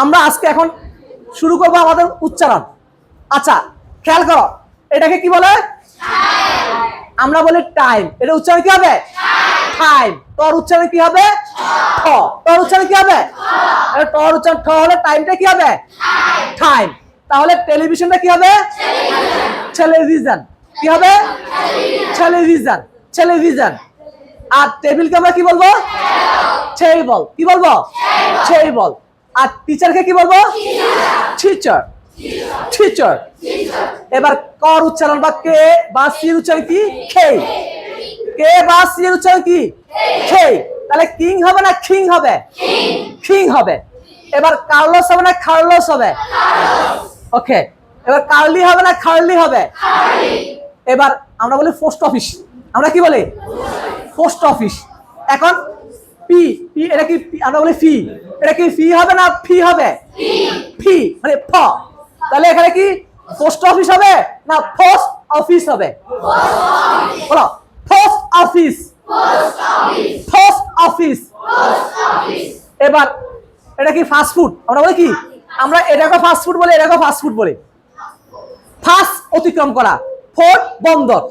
আমরা আজকে এখন শুরু করব আমাদের উচ্চারণ। আচ্ছা খেয়াল করো, এটাকে কি বলে? আমরা বলি টাইম এটা উচ্চারণ কি হবে? টাইম তোর উচ্চারণ কি হবে? ঠ। তোর উচ্চারণ কি হবে? তোর উচ্চারণ, ঠ হলে টাইমটা কি হবে? টাইম তাহলে টেলিভিশনটা কি হবে? টেলিভিশন কি হবে? টেলিভিশন টেলিভিশন আর টেবিলকে আমরা কি বলব? টেবল কি বলব? টেবল আর টিচারকে কি বলব? টিচার টিচার এবার কর উচ্চারণ বা কে বা সির উচ্চারণ কি? খে। কে বা সির উচ্চারণ কি? খে। তাহলে কিং হবে না কিং হবে? কিং হবে। এবার কার্লস হবে না খার্লস হবে? ওকে এবার কার্লি হবে না খার্লি হবে? এবার আমরা বলি পোস্ট অফিস। আমরা কি বলি? Post office. এখন পি পি, এটা কি আমরা বলি ফি। এটা কি ফি হবে না ফি হবে? ফি মানে ফ তাহলে এখানে কি? পোস্ট অফিস হবে না পোস্ট অফিস হবে? বলো পোস্ট অফিস পোস্ট অফিস এবার, এটা কি ফাস্ট ফুড আমরা বলি কি? আমরা এটাকে ফাস্ট ফুড বলি এটাকে ফাস্ট ফুড বলি। ফাস্ট অতিক্রম করা ফোর্ট বন্দর।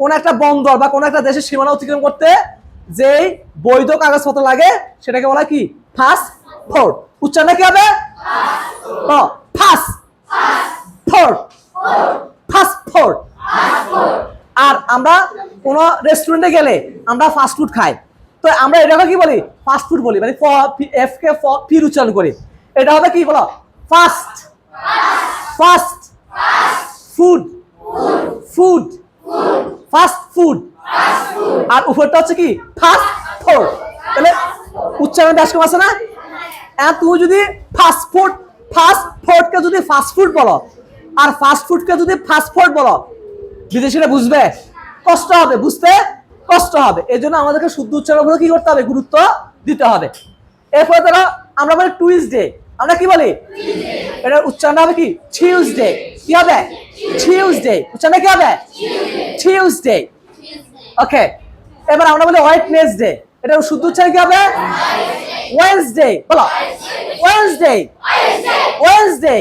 কোন একটা বন্দর বা কোন একটা দেশের সীমানা অতিক্রম করতে যেই বৈধ কাগজপত্র লাগে, সেটাকে বলা কি? ফাস্ট ফোর্ট উচ্চারণ কি হবে? ফাস্ট ফোর্ট আর আমরা কোন রেস্টুরেন্টে গেলে আমরা ফাস্ট ফুড খাই। তো আমরা এটাকে কি বলি? ফাস্ট ফুড বলি। মানে এফ কে ফির উচ্চারণ করি। এটা হবে কি বলো? Fast fast food food fast food আর উপরটা হচ্ছে কি? ফাস্ট ফুড তাহলে উচ্চারণ ব্যাস কম আছে না? আর তুমি যদি ফাস্ট ফুড ফাস্ট ফুডকে যদি ফাস্ট ফুড বলো আর ফাস্ট ফুডকে যদি ফাস্ট ফুড বলো বিদেশিরা বুঝবে কষ্ট হবে বুঝতে কষ্ট হবে। এই জন্য আমাদেরকে শুদ্ধ উচ্চারণ কি করতে হবে? গুরুত্ব দিতে হবে। এরপরে ধরো আমরা বলি টুইসডে আমরা কি বলি? এটা উচ্চারণ হবে কি? টিউসডে কি হবে? টিউসডে উচ্চারণ কি হবে? টিউসডে ওকে এবার আমরা বলি ওয়েটনেসডে এটা শুদ্ধ উচ্চারণ কি হবে? ওয়েন্সডে বলো। ওয়েন্সডে ওয়েন্সডে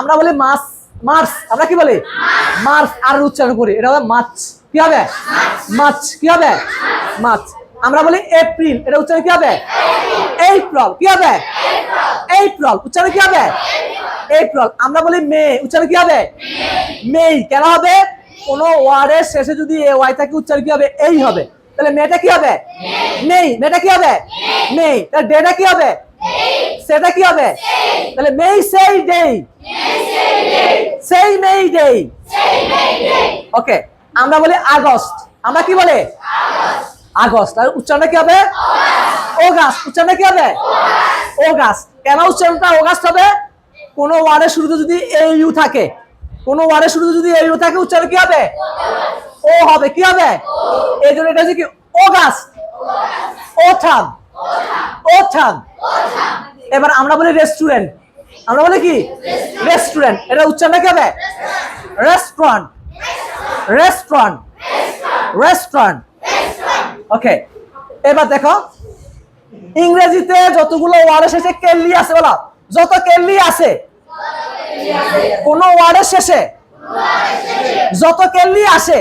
আমরা বলি মাস, মার্চ। আমরা কি বলি? মার্চ। আর উচ্চারণ করি। এটা হবে মার্চ। কি হবে? মার্চ। কি হবে? মার্চ। আমরা বলি এপ্রিল। এটা উচ্চারণ কি হবে? এপ্রিল। কি হবে? এপ্রিল। উচ্চারণ কি হবে? এপ্রিল। আমরা বলি মে। উচ্চারণ কি হবে? মে। কেন হবে? কোন ওয়ার্ডের শেষে যদি এ ওয়াই থাকে, উচ্চারণ কি হবে? এই হবে। তাহলে মেয়েটা কি হবে? নেই। মেয়েটা কি হবে? নেই। তাহলে ডেটা কি হবে? সেটা কি হবে? তাহলে মেই সেই ডে সেই মেই ডে ওকে, আমরা বলি আগস্ট। আমরা কি বলে? আগস্ট। আর উচ্চারণটা কি হবে? অগাস্ট। উচ্চারণটা কি হবে? অগাস্ট। কেন উচ্চারণটা অগাস্ট হবে? কোন ওয়ার্ডের শুরুতে যদি এ, ইউ থাকে, কোন ওয়ার্ডের শুরুতে যদি এ, ইউ থাকে, উচ্চারণ কি হবে? ও হবে, কি হবে? এই জন্য এটা হচ্ছে কি ও মাস ও অগাস্ট। ওথাম ওথাম এবার আমরা বলি রেস্টুরেন্ট আমরা বলি কি? রেস্টুরেন্ট এটা উচ্চারণটা কি হবে? রেস্টুরেন্ট রেস্টুরেন্ট রেস্টুরেন্ট ওকে এবার দেখো, ইংরেজিতে যতগুলো ওয়ার্ডের শেষে কেল্লি আছে বলো। যত কেল্লি আছে, কোন ওয়ার্ডের শেষে, যত কেল্লি আসে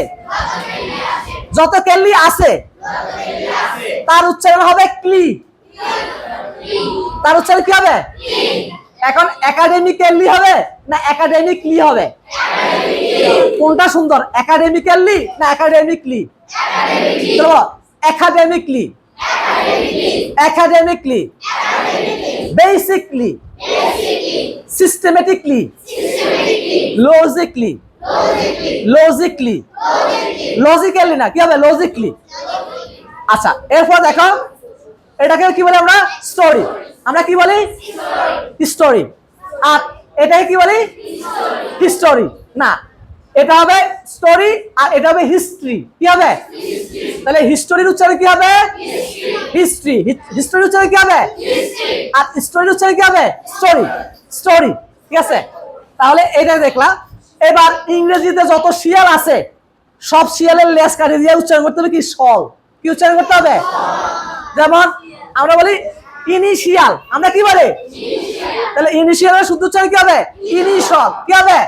যত কেল্লি আছে, তার উচ্চারণ হবে ক্লি। তার উচ্চারণ কি হবে? এখন একাডেমিক্যালি হবে না একাডেমিকলি হবে? কোনটা সুন্দর? একাডেমিক্যালি না academically academically academically basically systematically logically logically logically না কি হবে? লজিকলি আচ্ছা এরপর দেখো এটাকে কি বলি আমরা? স্টোরি আমরা কি বলি? স্টোরি আর এটাকে কি বলি? হিস্টোরি না এটা হবে স্টোরি আর এটা হবে হিস্ট্রি কি হবে? তাহলে হিস্টোরির উচ্চারণ কি হবে? হিস্ট্রি হিস্টোরির উচ্চারণ কি হবে? আর স্টোরির উচ্চারণ কি হবে? স্টোরি স্টোরি ঠিক আছে? তাহলে এটা দেখলাম এবার ইংরেজিতে যত শিয়াল আছে সব শিয়ালের লেস কাটে দিয়ে উচ্চারণ করতে হবে কি? সল কি উচ্চারণ করতে হবে? যেমন আমরা বলি ইনিশিয়াল আমরা কি বলি? তাহলে ইনিশিয়ালের শুদ্ধ উচ্চারণ কি হবে? ইনিশল কি হবে?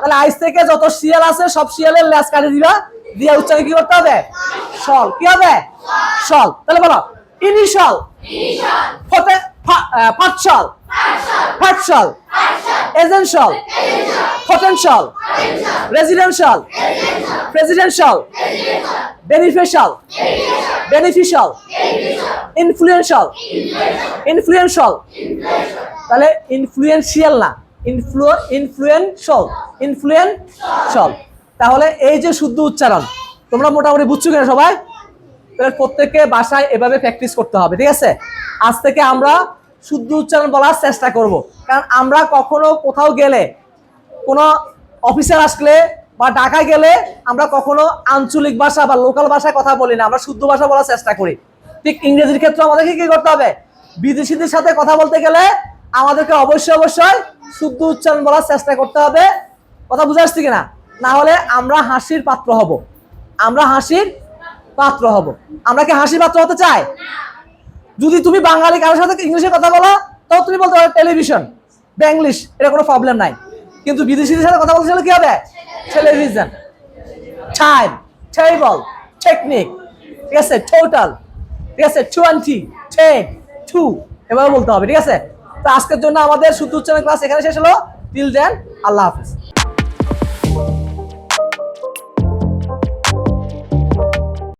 তাহলে আইস থেকে যত শিয়াল আছে সব শিয়ালের লেজ কাটে দিবা দিয়ে উচ্চারণ কি করতে হবে? সল কি হবে? সল তাহলে বলো ইনিশল ফতে partial partial essential potential. Residential. Presidential. Beneficial beneficial. Influential. Influential. তাহলে ইনফ্লুয়েন্সিয়াল না। ইনফ্লু ইনফ্লুয়েন্সিয়াল ইনফ্লুয়েন্সিয়াল তাহলে এই যে শুদ্ধ উচ্চারণ, তোমরা মোটামুটি বুঝছ কিনা সবাই? তাহলে প্রত্যেককে বাসায় এভাবে প্র্যাকটিস করতে হবে, ঠিক আছে? আজ থেকে আমরা শুদ্ধ উচ্চারণ বলার চেষ্টা করব। কারণ আমরা কখনো কোথাও গেলে, কোনো অফিসার আসলে বা ঢাকায় গেলে আমরা কখনো আঞ্চলিক ভাষা বা লোকাল ভাষায় কথা বলি না, আমরা শুদ্ধ ভাষা বলার চেষ্টা করি। ঠিক ইংরেজির ক্ষেত্রে আমাদেরকে কি করতে হবে? বিদেশিদের সাথে কথা বলতে গেলে আমাদেরকে অবশ্যই অবশ্যই শুদ্ধ উচ্চারণ বলার চেষ্টা করতে হবে। কথা বুঝে আসছি কিনা? না হলে আমরা হাসির পাত্র হব। আমরা হাসির পাত্র হব। আমরা কি হাসির পাত্র হতে চাই? যদি তুমি বাঙালি, কারোর সাথে ইংলিশে কথা বলো, তাও তুমি বলতে পারো টেলিভিশন, বা ইংলিশ, এটা কোনো প্রবলেম নাই। কিন্তু বিদেশিদের সাথে কথা বলতে চাইলে কি হবে? টেলিভিশন টাইম টেবল টেকনিক ঠিক আছে? টোটাল ঠিক আছে? টোয়েন্টি টেন টু এভাবে বলতে হবে, ঠিক আছে? তো আজকের জন্য আমাদের শুদ্ধ ক্লাস এখানে শেষ হলো। টিল দেন আল্লাহ হাফেজ।